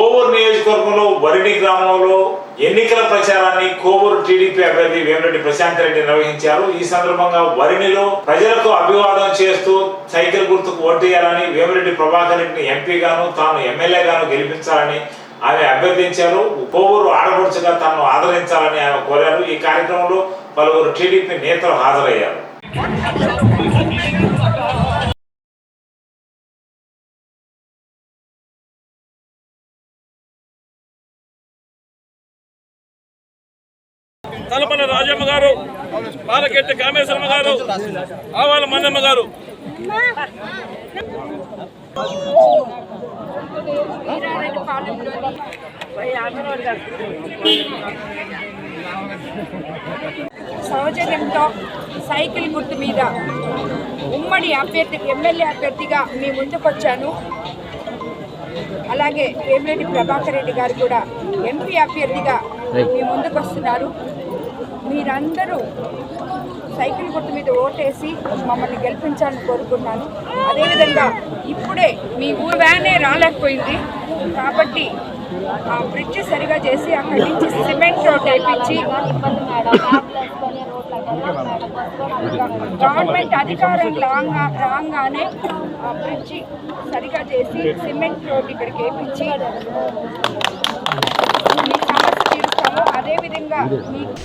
కోవూరు నియోజకవర్గంలో వరిడి గ్రామంలో ఎన్నికల ప్రచారాన్ని కోవూరు టీడీపీ అభ్యర్థి వేమిరెడ్డి ప్రశాంత్ రెడ్డి నిర్వహించారు. ఈ సందర్భంగా వరినిలో ప్రజలకు అభివాదం చేస్తూ సైకిల్ గుర్తుకు ఓటేయాలని వేమిరెడ్డి ప్రభాకర్ రెడ్డిని ఎంపీగాను తాను ఎమ్మెల్యేగాను గెలిపించాలని ఆమె అభ్యర్థించారు. కోవూరు ఆడపడుచుగా తాను ఆదరించాలని ఆమె కోరారు. ఈ కార్యక్రమంలో పలువురు టీడీపీ నేతలు హాజరయ్యారు. తలపల రాజమ్మ గారు పాలకెట్టి కామేశ్వరమ్మ గారు ఆవాల మన్నమ్మ గారు. సౌజన్యంతో సైకిల్ గుర్తు మీద ఉమ్మడి అభ్యర్థి ఎమ్మెల్యే అభ్యర్థిగా మీ ముందుకొచ్చాను. అలాగే వేమిరెడ్డి ప్రభాకర్ రెడ్డి గారు కూడా ఎంపీ అభ్యర్థిగా మీ ముందుకు వస్తున్నారు మీరందరూ సైకిల్ గుర్తు మీద ఓటేసి మమ్మల్ని గెలిపించాలని కోరుకున్నాను. అదేవిధంగా ఇప్పుడే మీ ఊరు వ్యానే రాలేకపోయింది. కాబట్టి ఆ బ్రిడ్జ్ సరిగా చేసి అక్కడి నుంచి సిమెంట్ రోడ్ వేయించి గవర్నమెంట్ అధికారం రాగా రాగానే ఆ బ్రిడ్జి సరిగా చేసి సిమెంట్ రోడ్ ఇక్కడికి వేయించి మీ సమస్య తీరుస్తాము అదేవిధంగా మీ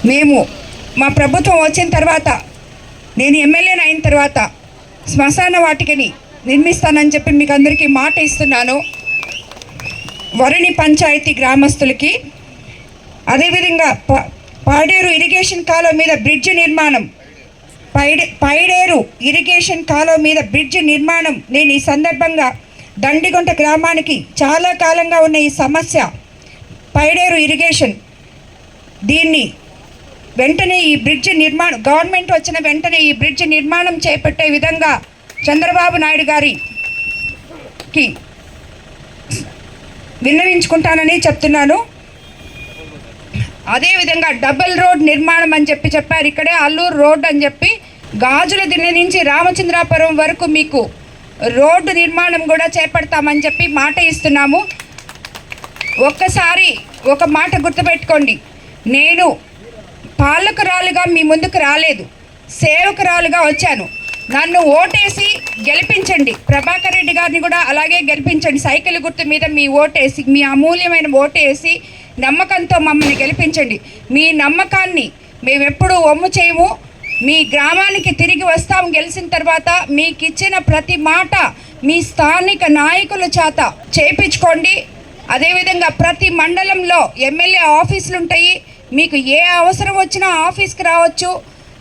మేము మా ప్రభుత్వం వచ్చిన తర్వాత నేను ఎమ్మెల్యేని అయిన తర్వాత శ్మశాన వాటికని నిర్మిస్తానని చెప్పి మీకు అందరికీ మాట ఇస్తున్నాను. వరణి పంచాయతీ గ్రామస్తులకి అదేవిధంగా ప పాడేరు ఇరిగేషన్ కాలువ మీద బ్రిడ్జ్ నిర్మాణం పైడే పైడేరు ఇరిగేషన్ కాలువ మీద బ్రిడ్జ్ నిర్మాణం నేను ఈ సందర్భంగా దండిగుంట గ్రామానికి చాలా కాలంగా ఉన్న ఈ సమస్య పైడేరు ఇరిగేషన్ దీన్ని వెంటనే ఈ బ్రిడ్జ్ నిర్మాణం గవర్నమెంట్ వచ్చిన వెంటనే ఈ బ్రిడ్జ్ నిర్మాణం చేపట్టే విధంగా చంద్రబాబు నాయుడు గారికి విన్నవించుకుంటానని చెప్తున్నాను. అదేవిధంగా డబుల్ రోడ్ నిర్మాణం అని చెప్పి చెప్పారు ఇక్కడే అల్లూరు రోడ్ అని చెప్పి గాజుల దిన్నె నుంచి రామచంద్రాపురం వరకు మీకు రోడ్డు నిర్మాణం కూడా చేపడతామని చెప్పి మాట ఇస్తున్నాము. ఒక్కసారి ఒక మాట గుర్తుపెట్టుకోండి. నేను పాలకురాలుగా మీ ముందుకు రాలేదు సేవకురాలుగా వచ్చాను. నన్ను ఓటేసి గెలిపించండి. ప్రభాకర్ రెడ్డి గారిని కూడా అలాగే గెలిపించండి. సైకిల్ గుర్తు మీద మీ ఓటేసి మీ అమూల్యమైన ఓటేసి నమ్మకంతో మమ్మల్ని గెలిపించండి. మీ నమ్మకాన్ని మేమెప్పుడు ఒమ్ము చేయము. మీ గ్రామానికి తిరిగి వస్తాం. గెలిచిన తర్వాత మీకు ఇచ్చిన ప్రతి మాట మీ స్థానిక నాయకుల చేత చేపించుకోండి. అదేవిధంగా ప్రతి మండలంలో ఎమ్మెల్యే ఆఫీసులు ఉంటాయి మీకు ఏ అవసరం వచ్చినా ఆఫీస్కి రావచ్చు.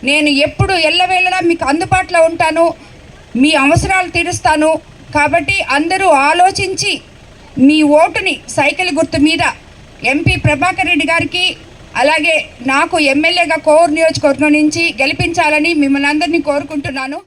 నేను ఎప్పుడు ఎల్లవేళలా మీకు అందుబాటులో ఉంటాను. మీ అవసరాలు తీరుస్తాను. కాబట్టి అందరూ ఆలోచించి మీ ఓటుని సైకిల్ గుర్తు మీద ఎంపీ ప్రభాకర్ రెడ్డి గారికి అలాగే నాకు ఎమ్మెల్యేగా కోర్ నియోజకవర్గం నుంచి గెలిపించాలని మిమ్మల్ని అందరినీ కోరుకుంటున్నాను.